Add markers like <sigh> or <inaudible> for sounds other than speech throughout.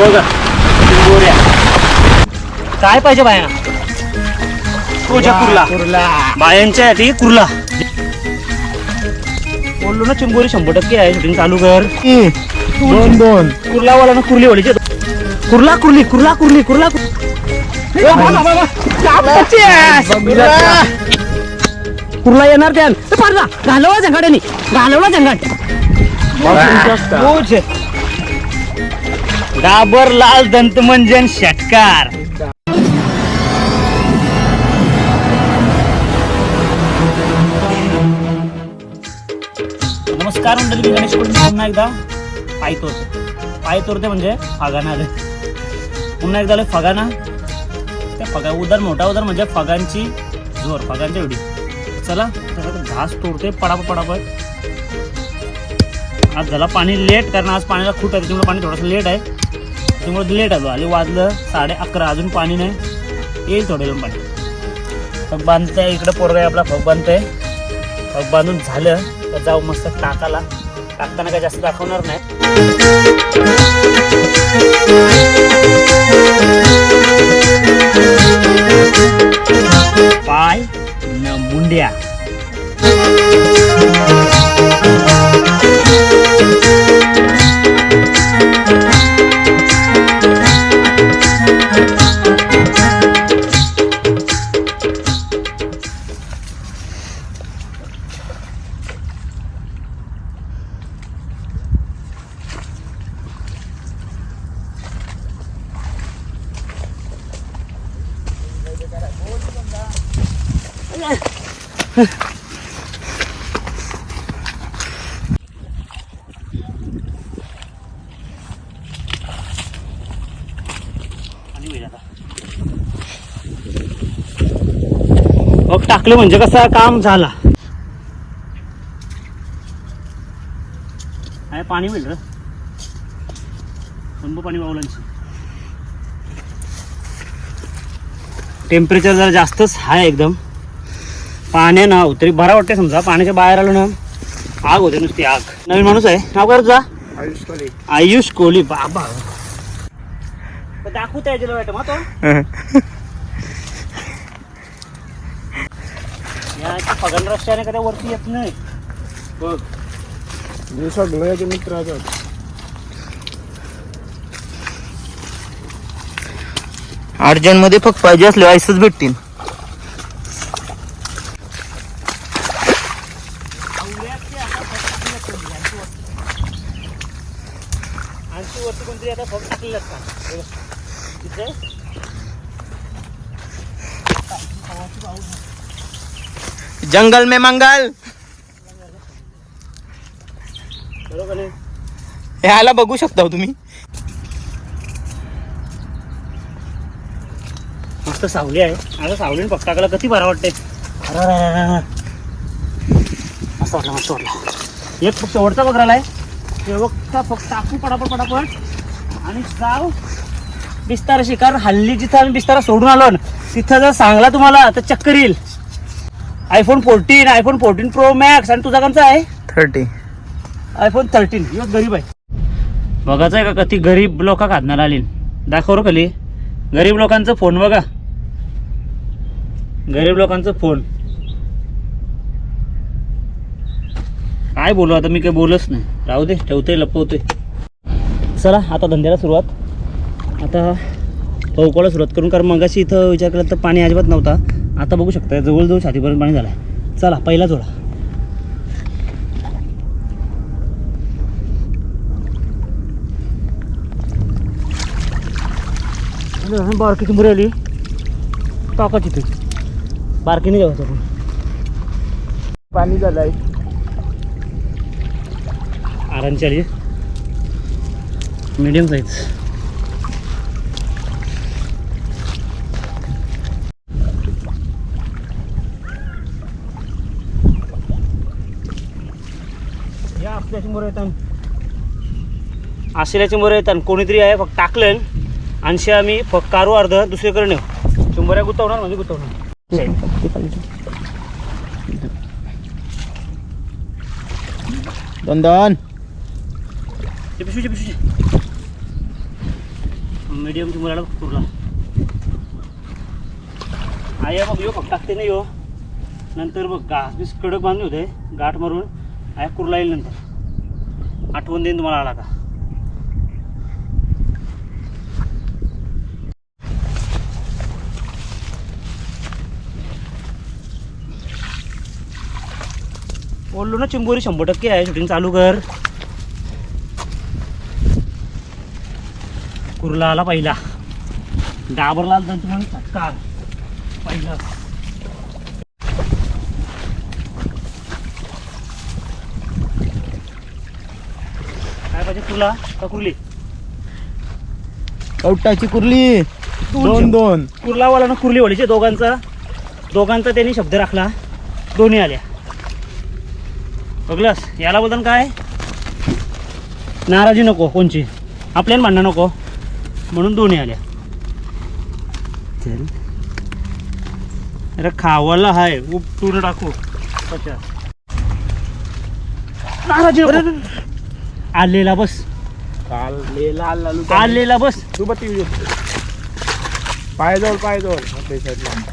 बघा. काय पाहिजे बाया? तुझ्या कुर्ला. कुर्ला. बायांच्यासाठी कुर्ला. बोललो ना चिंबोरी शंभर टक्के आहे शूटिंग चालू कर. दोन दोन कुर्लावाला ना कुर्ली वळीचे कुर्ला कुर्ली कुर्ला कुर्ली कुर्ला कुर्ला. येणार त्या पारला. घालवा झंगाड्यानी घालवला झंगाट. डाबर लाल दंतमंजन षटकार नमस्कार मंडळी मी गणेश कुलकर्णी पुन्हा एकदा पाय तोरते पाय तोरते म्हणजे फगाना आले पुन्हा एकदा आले फगाना त्या फगा उदर मोठा उदर म्हणजे फगांची जोर फगांची एवढी चला त्याच्यात घास तोडते पडाप पडापट आज झाला पाणी लेट कारण आज पाण्याला खूप आहे त्याच्यामुळे पाणी थोडंसं लेट आहे. त्याच्यामुळे लेट आलो. आले वाजलं साडे अकरा अजून पाणी नाही. येईल थोडे वेळ पाणी फग बांधते इकडं पोरगा आहे आपला फग बांधतंय. फग बांधून झालं तर जाऊ मस्त टाकाला. टाकताना काही जास्त दाखवणार नाही. पाय न मुंड्या. मग टाकलं म्हणजे कसं काम झाला? आहे पाणी होईल र. पंप पाणी वावलांची टेम्परेचर जरा जास्तच आहे एकदम. पाण्या ना तरी बरा वाटते समजा. पाण्याच्या बाहेर आलो ना आग होते नुसती आग. नवीन माणूस आहे. नाव काय तुझा? आयुष कोली. आयुष कोहली बाबा. दाखवू त्याच्या वाटत मग तो? <laughs> या पगन रस्त्याने कधी वरती येत नाही. बघ. मी सगळ्याचे मित्राचं अर्जंटमध्ये फक्त पाहिजे असले आईसच भेटतील आणखी वरती कोणतरी आता फक्त टाकलेलं असतात तिथे जंगल में मंगल। ह्याला बघू शकता हो तुम्ही. मस्त सावली आहे. आता सावलीने फक्त टाकायला किती बरं वाटते मस्त वाटलं मस्त वाटलं. एक फक्त शेवटचा बकराला आहे. शेवटचा फक्त टाकू पडापड पडापड आणि जाऊ. बिस्तारा शिकार हल्ली जिथं आम्ही बिस्तारा सोडून आलो ना तिथं जर सांगला तुम्हाला तर चक्कर येईल. IPhone fourteen iPhone fourteen pro max आणि तुझा कोणचा आहे? थर्टी आयफोन थर्टीन ह्यो गरीब आहे. बघायचं आहे का कधी गरीब लोक खादणार आली दाखव रे खाली गरीब लोकांचं फोन बघा. गरीब लोकांचं फोन. काय बोलू आता मी काही बोलच नाही. राहू दे ठेवते लपवते चला आता धंद्याला सुरुवात. आता पवकोला सुरुवात करून कारण मगाशी इथं विचार केला तर पाणी अजिबात नव्हता. आता बघू शकता जवळजवळ छातीपर्यंत पाणी झालं आहे चला पहिला जोडा. बारकी चिंबुरी आली. टाकाची ती. बारकीने जेवायचं आपण पाणी. झालंय. आरामची आली. मीडियम साईज या येतात आशिल्याची मोर येतात कोणीतरी आहे फक्त टाकलं आणि आम्ही फक्त कारू अर्ध दुसरीकडे नेऊ. चिंबोऱ्या गुतवणार म्हणजे गुतवणार. दोन दोन पिशवीचे मीडियम चिंबोऱ्याला कुर्ला आया बघ यो फक्त टाकते नाही हो नंतर बघ गा वीस कडक बांधले होते गाठ मारून. आया कुर्ला येईल नंतर. आठवण देईन तुम्हाला आला का? बोललो ना चिंबोरी शंभर टक्के आहे. शूटिंग चालू कर. कुर्ला आला पहिला. डाबरला आला तर म्हणून पहिला काय पाहिजे कुर्ला का कुर्ली कवटाची कुर्ली. दोन दोन. कुर्लावाला ना कुर्ली वडीचे दोघांचा. दोघांचा त्यांनी शब्द राखला. दोन्ही आल्या. बघलस? याला बोलताना काय? नाराजी नको कोणची? आपल्याला म्हणणं नको. म्हणून दोन्ही आल्या. चल. अरे खावाला हाय. उपटून टाकू. पचास. नाराजी आलेला बस. काल ले लाल लालू आलेला बस. तू बघ टीव्ही पायजवळ. पायजवळ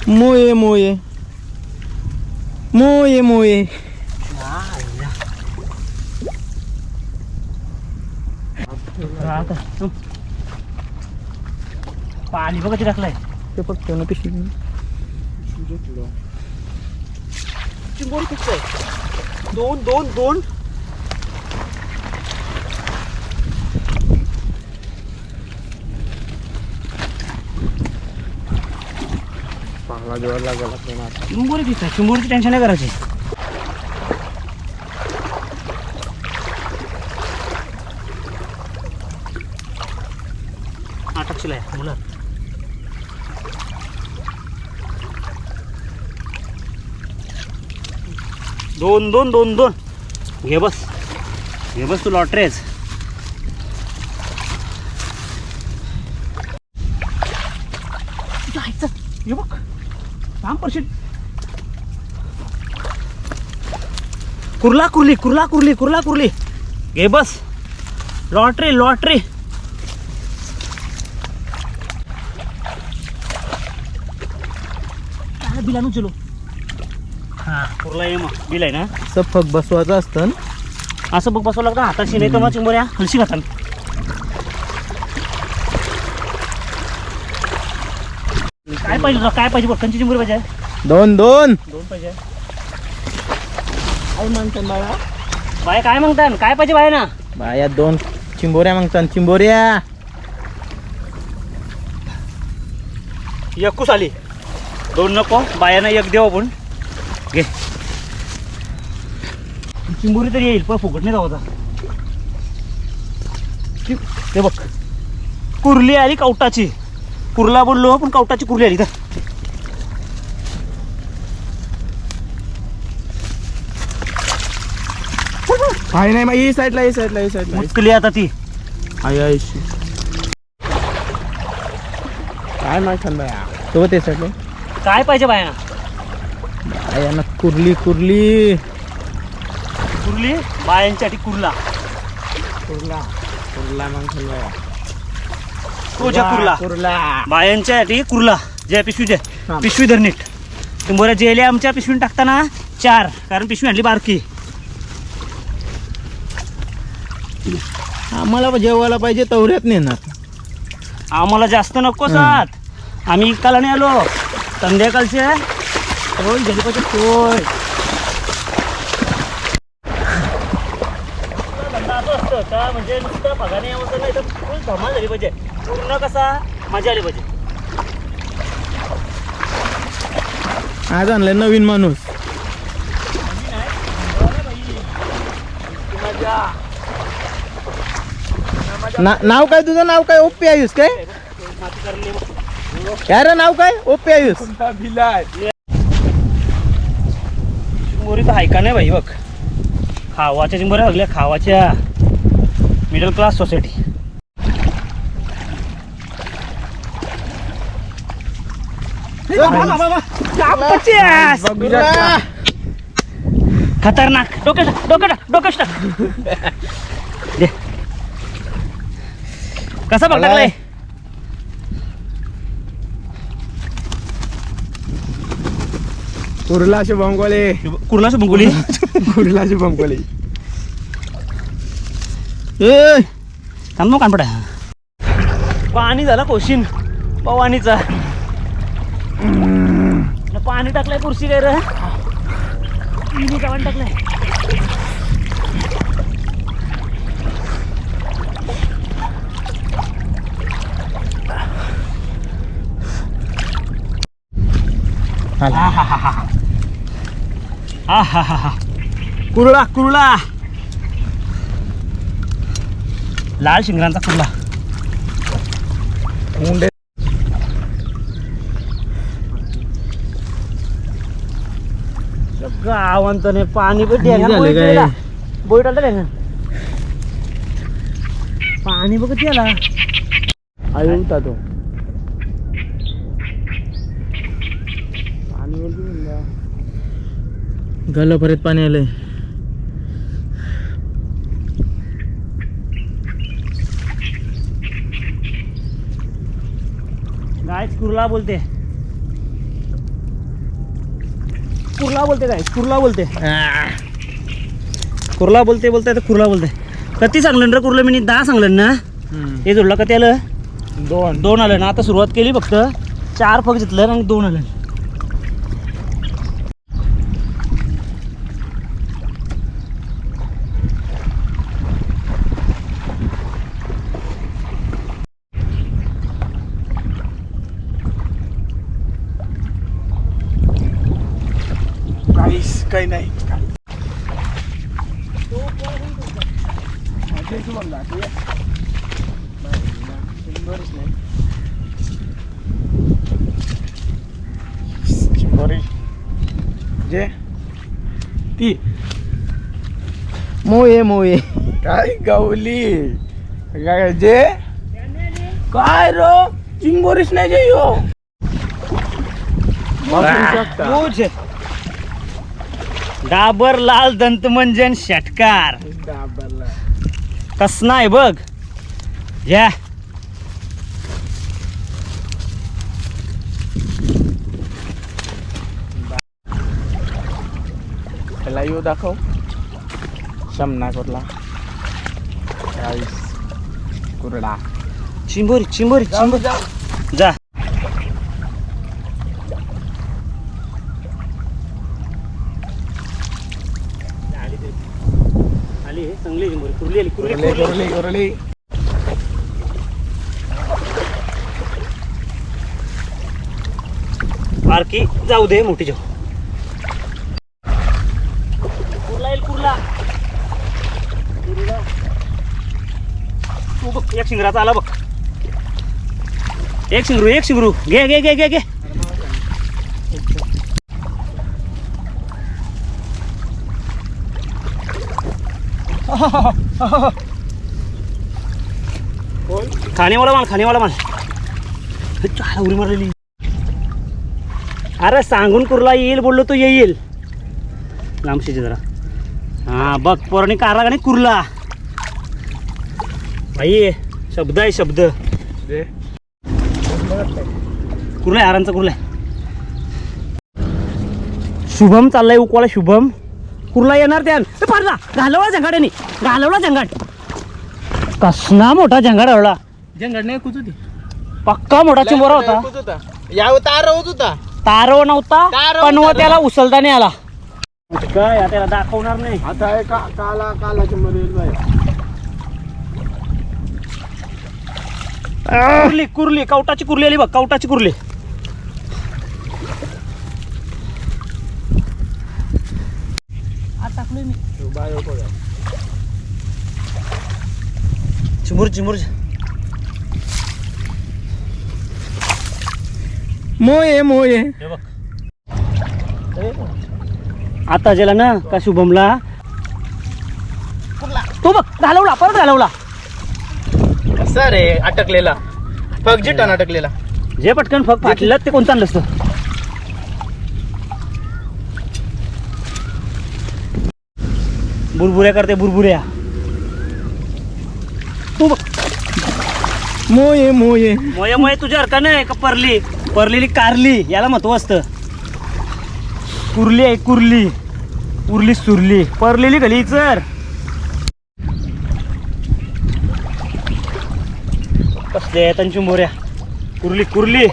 मोये मोये. मोये मोये. पाणी बघा टाकलाय. ते फक्त ना पिशवी दोन दोन दोन. चांगला जेवण लागला. लागला आता चिंबोरी फिक्स आहे. चिंबोरीची टेन्शन नाही करायची. आटकशील आहे मुलं. दोन दोन दोन दोन. घे बस. घे बस तू लॉटरेच हे बघ. थांब पर्सेंट कुर्ला कुर्ली कुर्ला कुर्ली कुर्ला कुर्ली. घे बस. Lottery lottery. काय बिल आणू चलो. हा कुर्ला ये मग. बिल आहे ना? सफक बसवायचं असतं असं बघ बसवं लागतं. हाताशी नाही तर मग चिंबोऱ्या हलशी खातात काय पाहिजे तुला? काय पाहिजे? बघ कंची चिंबोरी पाहिजे? दोन दोन. दोन पाहिजे. काय म्हणतात बाळा. बाय काय म्हणतात काय पाहिजे बाय ना बाया दोन चिंबोऱ्या मागतात चिंबोऱ्या एकूच आली. दोन नको. बायानं एक देऊ आपण. घे. चिंबोरी तरी येईल पण फुकट नाही जाऊ ते बघ. कुर्ली आली कवटाची. कुर्ला बोललो पण कवटाची कुर्ली आली तर काय नाही मग ही साईडला ही साईडला ही साईडला मुतकली आता ती. आई आईशी काय माहिती बाया. सोबत आहे सगळे काय पाहिजे बाया? बाया ना कुर्ली कुर्ली. कुर्ली? बायांसाठी कुर्ला. कुर्ला कुर्ला बाया. तुझ्या कुर्ला कुर्ला. बायांच्यासाठी कुर्ला. ज्या पिशवी हा. पिशवी धर नीट. तुम्हाला जेले आमच्या पिशवीने टाकताना चार. कारण पिशवी आणली बारकी. आम्हाला जेवायला पाहिजे तवऱ्यात नेणार. आम्हाला जास्त नको साथ आम्ही इकाला नाही आलो संध्याकाळचे. होय झाली पाहिजे होय. का म्हणजे नुसतं पगाने यावं नाही. तर फुल धमाल झाली पाहिजे पूर्ण कसा मजा. आली पाहिजे आज आणलाय नवीन माणूस ना नाव काय तुझं? नाव काय? ओप्पी आयुष काय. काय रे नाव काय? ओप्पी आयुष. चिंबोरी तर हायका नाही भाई बघ. खावाच्या चिंबोऱ्या लागल्या खावाच्या मिडल क्लास सोसायटी खतरनाक. डोक्यात डोक्यात डोक्यात दे <laughs> कसा बघ लागलाय कुर्ला शुभम कोले कुर्ला शुभम कोली कुर्ला शुभम कोले ए थांब कानपडा पाणी झाला कोशीन. पवानीचा. पाणी टाकलाय कुर्शी काय रे? पाणी टाकलाय. आहाहाहा. आहाहाहा. कुर्ला कुर्ला लाल शिंगरांचा कुर्ला मुंडे गावांत नाही पाणी पण हे झालं काय? बोईट आलं ढेंगण पाणी बघत याला आई होता तो पाणी वरती म्हणलं. गल्ला परत पाणी आलंय. गायच कुर्ला बोलते. कुर्ला बोलते काय कुर्ला बोलते. कुर्ला बोलते बोलते तर कुर्ला बोलते. कधी सांगलं रे कुर्ला मी दहा सांगलं ना. हे जोडलं का त्याला दोन. दोन आलं ना आता सुरुवात केली फक्त. चार फक्त घेतलं आणि दोन आलं काहीच काही नाही. शंभर. जे? ती. मोये मोये. काय गावली? काय जे? काय रो? चिंबोरीच नाही जे यो. मूज. डाबर लाल दंतमंजन षटकार कसना आहे बघ. या. त्याला येऊ दाखव. शमना राईस कुरडा. चिंबोरी चिंबोरी चिंबोरी. जा आली हे चांगली चिंबोरी कुर्ली आली कुर्ली कुरले कुर्ली. कुरले कुरले बारकी जाऊ दे मोठी जाऊ. कुर्ला येईल कुर्ला. तू बघ एक शिंगराचा आला बघ. एक शिंगरू एक शिंगरू. घे घे घे घे घे. खाणेवाला माल खाणेवाला माल. हे उडी मारलेली. अरे सांगून कुर्ला येईल बोललो तो येईल. लांबशीचे जरा. हा बघ पोराने कारला का नाही कुर्ला? भाई शब्द आहे शब्द. कुर्ला आहे, हारांचा कुर्ला. शुभम चाललाय उकवाला शुभम. कुर्ला येणार त्या पाडला घालवला जंगाड्याने घालवला जंगाट कसना मोठा जंगाड हवला जंगड नाही कुच होती पक्का मोठा चिंबोरा होता. या तार होत होता. तारव नव्हता तारव पण नव्हता. त्याला उचलता नाही आला. काय आता त्याला दाखवणार नाही. आता आहे का काला कालाच्या मध्ये येईल बाई. कुर्ली कुर्ली कवटाची कुर्ली आली बघ कवटाची कुर्ली. टाकलोय मी. बाय बघा चिमुर चिमुर मोये मोये. बघ. आता गेला ना का शुभमला तो बघ घालवला परत घालवला. कसा रे अटकलेला? पगजिटन अटकलेला. जे पटकन फक फाटलं ते कोणतं आणलं असतं बुरबुऱ्या करते बुरबुऱ्या. तू बघ. मोये मोये. मोये मोये तुझ्या हरका नाही का परली परलेली कारली याला महत्त्व असतं. कुर्ली आहे कुर्ली. उरली सुरली. परलेली गली चर. कसले त्यांची मोऱ्या कुर्ली कुर्ली.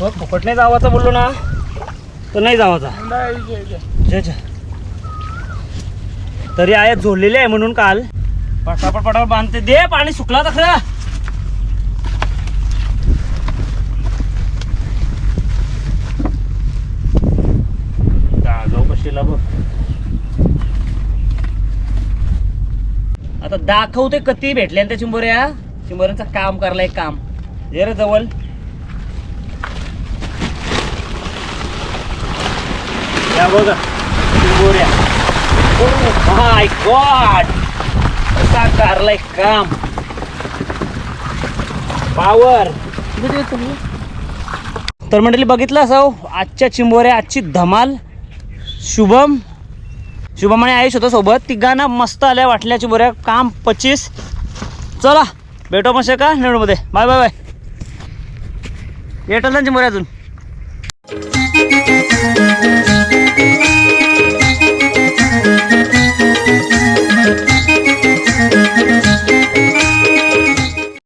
हो, नाही जावाचा बोललो ना. तर नाही जावाचा तरी आहे जोडलेले आहे म्हणून काल. पटापट पटापट बांधते. दे पाणी सुकला तर खरं. जागव कशीला बघ. आता दाखवते कधी भेटल्या त्या चिंबोऱ्या. चिंबोऱ्यांचं काम करायला एक काम. ये रे जवळ या बघा. चिंबोऱ्या माय गॉड कसा कारलाय काम. पावर तर मंडळी बघितलं असं आजच्या चिंबोऱ्या आजची धमाल. शुभम. शुभम आणि आयुष होतं सोबत. तिघांना मस्त आल्या वाटल्या चिंबोऱ्या. काम पच्चीस. चला भेटो मग का नेहरूमध्ये बाय बाय बाय. येटल ना चिंबोऱ्या अजून?